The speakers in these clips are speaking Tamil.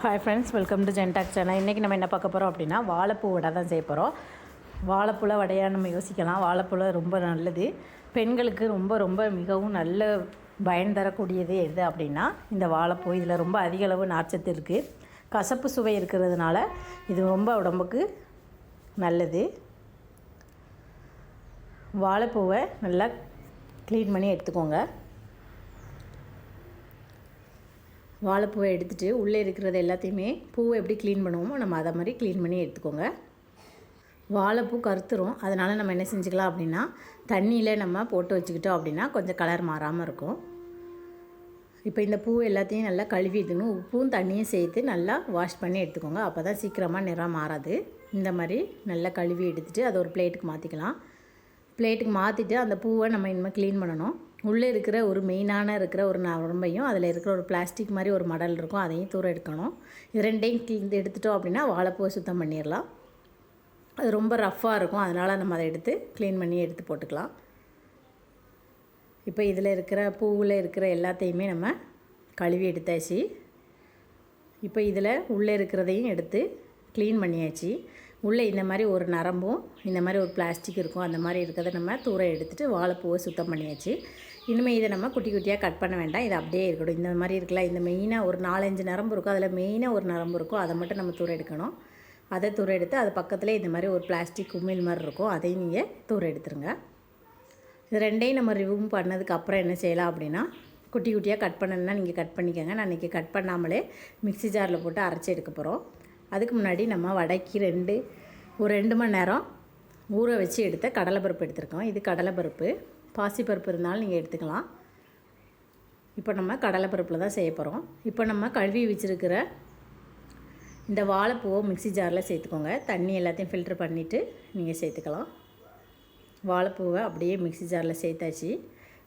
ஹாய் ஃப்ரெண்ட்ஸ் வெல்கம் டு ஜென்டாக் சேனல் இன்றைக்கி நம்ம என்ன பார்க்க போகிறோம் அப்படின்னா வாழைப்பூ வடை தான் செய்ய போகிறோம் வாழைப்பூல வடையாக நம்ம யோசிக்கலாம். வாழைப்பூல ரொம்ப நல்லது. பெண்களுக்கு ரொம்ப ரொம்ப மிகவும் நல்ல பயன் தரக்கூடியது எது அப்படின்னா இந்த வாழைப்பூ. இதில் ரொம்ப அதிக அளவு நார்ச்சத்து இருக்குது கசப்பு சுவை இருக்கிறதுனால இது ரொம்ப உடம்புக்கு நல்லது. வாழைப்பூவை நல்லா க்ளீன் பண்ணி எடுத்துக்கோங்க. வாழைப்பூவை எடுத்துகிட்டு உள்ளே இருக்கிறது எல்லாத்தையுமே பூவை எப்படி க்ளீன் பண்ணுவோமோ நம்ம அதை மாதிரி க்ளீன் பண்ணி எடுத்துக்கோங்க. வாழைப்பூ கருத்துரும். அதனால் நம்ம என்ன செஞ்சுக்கலாம் அப்படின்னா தண்ணியில் நம்ம போட்டு வச்சுக்கிட்டோம் அப்படின்னா கொஞ்சம் கலர் மாறாமல் இருக்கும். இப்போ இந்த பூ எல்லாத்தையும் நல்லா கழுவிடணும் உப்பும் தண்ணியும் சேர்த்து நல்லா வாஷ் பண்ணி எடுத்துக்கோங்க. அப்போ தான் சீக்கிரமாக நிறம் மாறாது. இந்த மாதிரி நல்லா கழுவி எடுத்துகிட்டு அதை ஒரு பிளேட்டுக்கு மாற்றிக்கலாம் பிளேட்டுக்கு மாற்றிட்டு அந்த பூவை நம்ம இனிமேல் க்ளீன் பண்ணணும். உள்ளே இருக்கிற ஒரு மெயினான இருக்கிற ஒரு நரம்பையும் அதில் இருக்கிற ஒரு பிளாஸ்டிக் மாதிரி ஒரு மடல் இருக்கும் அதையும் தூரம் எடுக்கணும். இது ரெண்டையும் க்ளீன் எடுத்துட்டோம் அப்படின்னா வாழைப்பூவை சுத்தம் பண்ணிடலாம். அது ரொம்ப ரஃப்பாக இருக்கும் அதனால் நம்ம அதை எடுத்து க்ளீன் பண்ணி எடுத்து போட்டுக்கலாம். இப்போ இதில் இருக்கிற பூவில் இருக்கிற எல்லாத்தையுமே நம்ம கழுவி எடுத்தாச்சு. இப்போ இதில் உள்ளே இருக்கிறதையும் எடுத்து க்ளீன் பண்ணியாச்சு. உள்ளே இந்த மாதிரி ஒரு நரம்பும் இந்த மாதிரி ஒரு பிளாஸ்டிக் இருக்கும். அந்த மாதிரி இருக்கிறத நம்ம தூர எடுத்துகிட்டு வாழைப்பூவை சுத்தம் பண்ணியாச்சு. இனிமேல் இதை நம்ம குட்டி குட்டியாக கட் பண்ண வேண்டாம். இது அப்படியே இருக்கட்டும். இந்த மாதிரி இருக்கலாம். இந்த மெயினாக ஒரு நாலஞ்சு நரம்பு இருக்கும் அதில் மெயினாக ஒரு நரம்பு இருக்கும் அதை மட்டும் நம்ம தூர எடுக்கணும். அதை தூர எடுத்து அது பக்கத்தில் இந்த மாதிரி ஒரு பிளாஸ்டிக் உமிழ் மாதிரி இருக்கும் அதையும் நீங்கள் தூர எடுத்துருங்க. இது ரெண்டையும் நம்ம ரிமூவ் பண்ணதுக்கப்புறம் என்ன செய்யலாம் அப்படின்னா குட்டி குட்டியாக கட் பண்ணணுன்னா நீங்கள் கட் பண்ணிக்கோங்க. நான் இன்றைக்கி கட் பண்ணாமலே மிக்ஸி ஜாரில் போட்டு அரைச்சி எடுக்க போகிறோம் அதுக்கு முன்னாடி நம்ம வடைக்கு ரெண்டு ஒரு ரெண்டு மணி நேரம் ஊற வச்சு எடுத்த கடலைப்பருப்பு எடுத்திருக்கோம். இது கடலைப்பருப்பு. பாசிப்பருப்பு இருந்தாலும் நீங்கள் எடுத்துக்கலாம். இப்போ நம்ம கடலைப்பருப்பில் தான் செய்ய போகிறோம் இப்போ நம்ம கழுவி வச்சுருக்கிற இந்த வாழைப்பூவை மிக்ஸி ஜாரில் சேர்த்துக்கோங்க. தண்ணி எல்லாத்தையும் ஃபில்ட்ரு பண்ணிவிட்டு நீங்கள் சேர்த்துக்கலாம். வாழைப்பூவை அப்படியே மிக்ஸி ஜாரில் சேர்த்தாச்சு.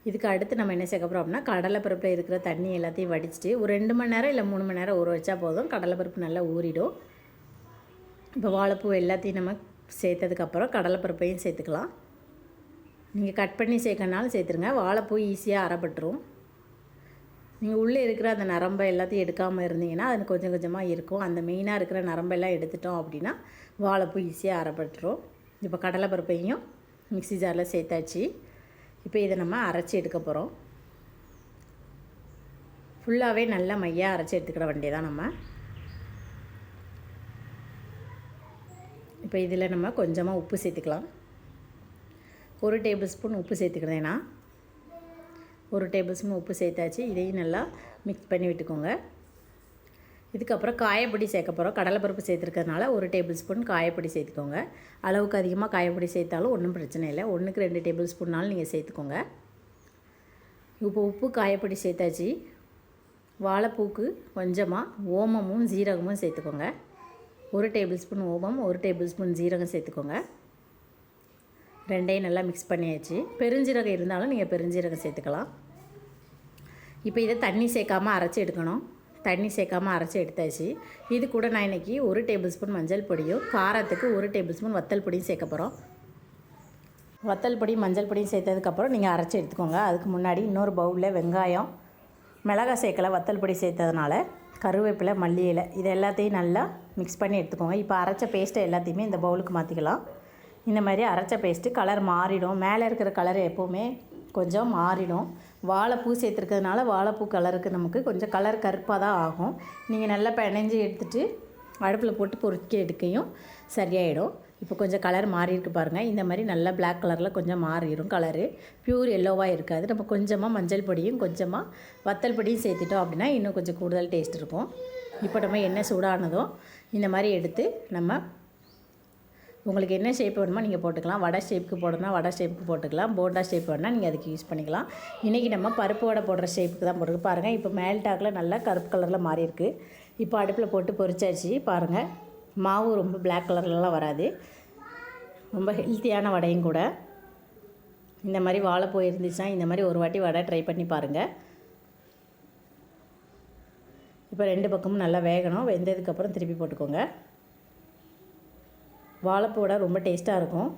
இதுக்கு அடுத்து நம்ம என்ன சேர்க்க போகிறோம் அப்படின்னா கடலைப்பருப்பில் இருக்கிற தண்ணி எல்லாத்தையும் வடிச்சிட்டு ஒரு ரெண்டு மணி நேரம் இல்லை மூணு மணி நேரம் ஊற வச்சா போதும். கடலைப்பருப்பு நல்லா ஊறிடும். இப்போ வாழைப்பூ எல்லாத்தையும் நம்ம சேர்த்ததுக்கப்புறம் கடலைப்பருப்பையும் சேர்த்துக்கலாம். நீங்கள் கட் பண்ணி சேர்க்கறனாலும் சேர்த்துருங்க. வாழைப்பூ ஈஸியாக அறப்பட்டுரும் நீங்கள் உள்ளே இருக்கிற அந்த நரம்பை எல்லாத்தையும் எடுக்காமல் இருந்தீங்கன்னா அது கொஞ்சம் கொஞ்சமாக இருக்கும். அந்த மெயினாக இருக்கிற நரம்பெல்லாம் எடுத்துட்டோம் அப்படின்னா வாழைப்பூ ஈஸியாக அறப்பட்டுரும் இப்போ கடலைப்பருப்பையும் மிக்ஸி ஜாரில் சேர்த்தாச்சு. இப்போ இதை நம்ம அரைச்சி எடுக்க போகிறோம் ஃபுல்லாகவே நல்லா மையாக அரைச்சி எடுத்துக்கிற வேண்டியதான் நம்ம. இப்போ இதில் நம்ம கொஞ்சமாக உப்பு சேர்த்துக்கலாம். ஒரு டேபிள் ஸ்பூன் உப்பு சேர்த்துக்கிறேன்னா ஒரு டேபிள் ஸ்பூன் உப்பு சேர்த்தாச்சு. இதையும் நல்லா மிக்ஸ் பண்ணி விட்டுக்கோங்க. இதுக்கப்புறம் காயப்பொடி சேர்க்க போகிறோம் கடலைப்பருப்பு சேர்த்துருக்கறதுனால ஒரு டேபிள் ஸ்பூன் காயப்பொடி சேர்த்துக்கோங்க. அளவுக்கு அதிகமாக காயப்பொடி சேர்த்தாலும் ஒன்றும் பிரச்சனை இல்லை. ஒன்றுக்கு ரெண்டு டேபிள் ஸ்பூன்னாலும் நீங்கள் சேர்த்துக்கோங்க. இப்போ உப்பு காயப்பொடி சேர்த்தாச்சு. வாழைப்பூக்கு கொஞ்சமாக ஓமமும் ஜீரகமும் சேர்த்துக்கோங்க. ஒரு டேபிள் ஸ்பூன் ஓமம் ஒரு டேபிள் ஸ்பூன் ஜீரகம் சேர்த்துக்கோங்க. ரெண்டையும் நல்லா மிக்ஸ் பண்ணியாச்சு. பெருஞ்சீரகம் இருந்தாலும் நீங்கள் பெருஞ்சீரகம் சேர்த்துக்கலாம். இப்போ இதை தண்ணி சேர்க்காமல் அரைச்சி எடுக்கணும். தண்ணி சேர்க்காமல் அரைச்சி எடுத்தாச்சு. இது கூட நான் இன்றைக்கி ஒரு டேபிள் ஸ்பூன் மஞ்சள் பொடியும் காரத்துக்கு ஒரு டேபிள் ஸ்பூன் வத்தல் பொடியும் சேர்க்க போகிறோம் வத்தல் பொடி மஞ்சள் பொடியும் சேர்த்ததுக்கப்புறம் நீங்கள் அரைச்சி எடுத்துக்கோங்க. அதுக்கு முன்னாடி இன்னொரு பவுலில் வெங்காயம் மிளகாய் சேர்க்கலை வத்தல் பொடி சேர்த்ததுனால கருவேப்பிலை மல்லி இலை இது எல்லாத்தையும் நல்லா மிக்ஸ் பண்ணி எடுத்துக்கோங்க. இப்போ அரைச்ச பேஸ்ட்டை எல்லாத்தையுமே இந்த பவுலுக்கு மாற்றிக்கலாம் இந்த மாதிரி அரைச்ச பேஸ்ட்டு கலர் மாறிடும். மேலே இருக்கிற கலர் எப்போவுமே கொஞ்சம் மாறிடும். வாழைப்பூ சேர்த்துருக்கிறதுனால வாழைப்பூ கலருக்கு நமக்கு கொஞ்சம் கலர் கருப்பாக தான் ஆகும். நீங்கள் நல்லா பிணைஞ்சி எடுத்துகிட்டு அடுப்பில் போட்டு பொறுக்கி எடுக்கையும் சரியாயிடும். இப்போ கொஞ்சம் கலர் மாறி இருக்கு பாருங்கள் இந்த மாதிரி நல்லா பிளாக் கலரில் கொஞ்சம் மாறிடும் கலரு ப்யூர் எல்லோவாக இருக்காது. நம்ம கொஞ்சமாக மஞ்சள் பொடியும் கொஞ்சமாக வத்தல் பொடியும் சேர்த்துட்டோம் அப்படின்னா இன்னும் கொஞ்சம் கூடுதல் டேஸ்ட் இருக்கும். இப்போ நம்ம எண்ணெய் சூடானதும் இந்த மாதிரி எடுத்து நம்ம உங்களுக்கு என்ன ஷேப் வேணுமோ நீங்கள் போட்டுக்கலாம். வடை ஷேப்புக்கு போடணும்னா வடை ஷேப்புக்கு போட்டுக்கலாம். போண்டா ஷேப் வேணால் நீங்கள் அதுக்கு யூஸ் பண்ணிக்கலாம். இன்றைக்கி நம்ம பருப்பு வடை போடுற ஷேப்புக்கு தான் போட்டுருக்கு. பாருங்கள் இப்போ மேல் டாக்கில் நல்லா கருப்பு கலரில் மாறி இருக்குது இப்போ அடுப்பில் போட்டு பொரிச்சாச்சு. பாருங்கள் மாவு ரொம்ப பிளாக் கலர்லலாம் வராது. ரொம்ப ஹெல்த்தியான வடையும் கூட. இந்த மாதிரி வாழைப்பூ இருந்துச்சுன்னா இந்த மாதிரி ஒரு வாட்டி வடை ட்ரை பண்ணி பாருங்கள் இப்போ ரெண்டு பக்கமும் நல்லா வேகணும். வெந்ததுக்கப்புறம் திருப்பி போட்டுக்கோங்க. வாழைப்பூ வடை ரொம்ப டேஸ்ட்டாக இருக்கும்.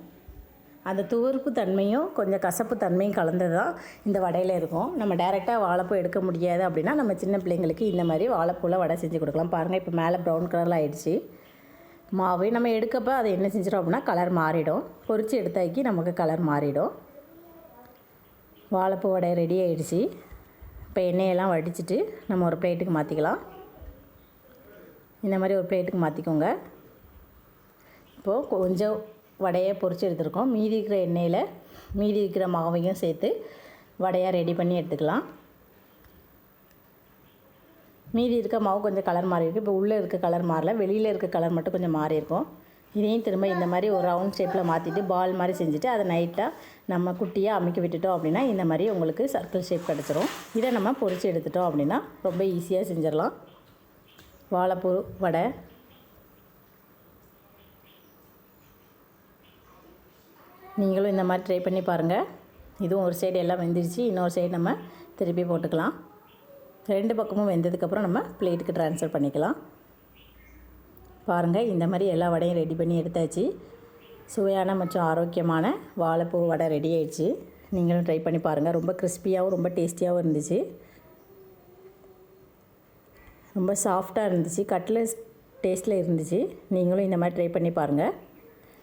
அந்த துவர்ப்பு தன்மையும் கொஞ்சம் கசப்பு தன்மையும் கலந்தது தான் இந்த வடையில் இருக்கும். நம்ம டைரெக்டாக வாழைப்பூ எடுக்க முடியாது அப்படின்னா நம்ம சின்ன பிள்ளைங்களுக்கு இந்த மாதிரி வாழைப்பூவில் வடை செஞ்சு கொடுக்கலாம். பாருங்கள் இப்போ மேலே ப்ரௌன் கலரில் ஆயிடுச்சு. மாவு நம்ம எடுக்கப்போ அதை என்ன செஞ்சிடும் அப்படின்னா கலர் மாறிடும். பொறிச்சு எடுத்தாக்கி நமக்கு கலர் மாறிடும். வாழைப்பூ வடை ரெடி ஆகிடுச்சு இப்போ எண்ணெயெல்லாம் வடிச்சிட்டு நம்ம ஒரு பிளேட்டுக்கு மாற்றிக்கலாம் இந்த மாதிரி ஒரு பிளேட்டுக்கு மாற்றிக்கோங்க இப்போது கொஞ்சம் வடையை பொறிச்சு எடுத்துருக்கோம். மீதி இருக்கிற எண்ணெயில் மீதி இருக்கிற மாவையும் சேர்த்து வடையாக ரெடி பண்ணி எடுத்துக்கலாம். மீதி இருக்க மாவு கொஞ்சம் கலர் மாறி இருக்குது இப்போ உள்ளே இருக்க கலர் மாறல. வெளியில் இருக்க கலர் மட்டும் கொஞ்சம் மாறி இருக்கும். இதையும் திரும்ப இந்த மாதிரி ஒரு ரவுண்ட் ஷேப்பில் மாற்றிட்டு பால் மாதிரி செஞ்சுட்டு அதை நைட்டாக நம்ம குட்டியாக அமைக்க விட்டுட்டோம் அப்படின்னா இந்த மாதிரி உங்களுக்கு சர்க்கிள் ஷேப் கிடச்சிரும். இதை நம்ம பொரித்து எடுத்துட்டோம் அப்படின்னா ரொம்ப ஈஸியாக செஞ்சிடலாம். வாழைப்பூ வடை நீங்களும் இந்த மாதிரி ட்ரை பண்ணி பாருங்கள் இதுவும் ஒரு சைடு எல்லாம் வெந்துருச்சு. இன்னொரு சைடு நம்ம திருப்பி போட்டுக்கலாம். ரெண்டு பக்கமும் வெந்ததுக்கப்புறம் நம்ம பிளேட்டுக்கு ட்ரான்ஸ்ஃபர் பண்ணிக்கலாம். பாருங்கள் இந்த மாதிரி எல்லா வடையும் ரெடி பண்ணி எடுத்தாச்சு. சுவையான மற்றும் ஆரோக்கியமான வாழைப்பூ வடை ரெடி ஆயிடுச்சு. நீங்களும் ட்ரை பண்ணி பாருங்கள் ரொம்ப கிறிஸ்பியாகவும் ரொம்ப டேஸ்டியாகவும் இருந்துச்சு. ரொம்ப சாஃப்டாக இருந்துச்சு. கட்லஸ் டேஸ்ட்டில் இருந்துச்சு. நீங்களும் இந்த மாதிரி ட்ரை பண்ணி பாருங்கள்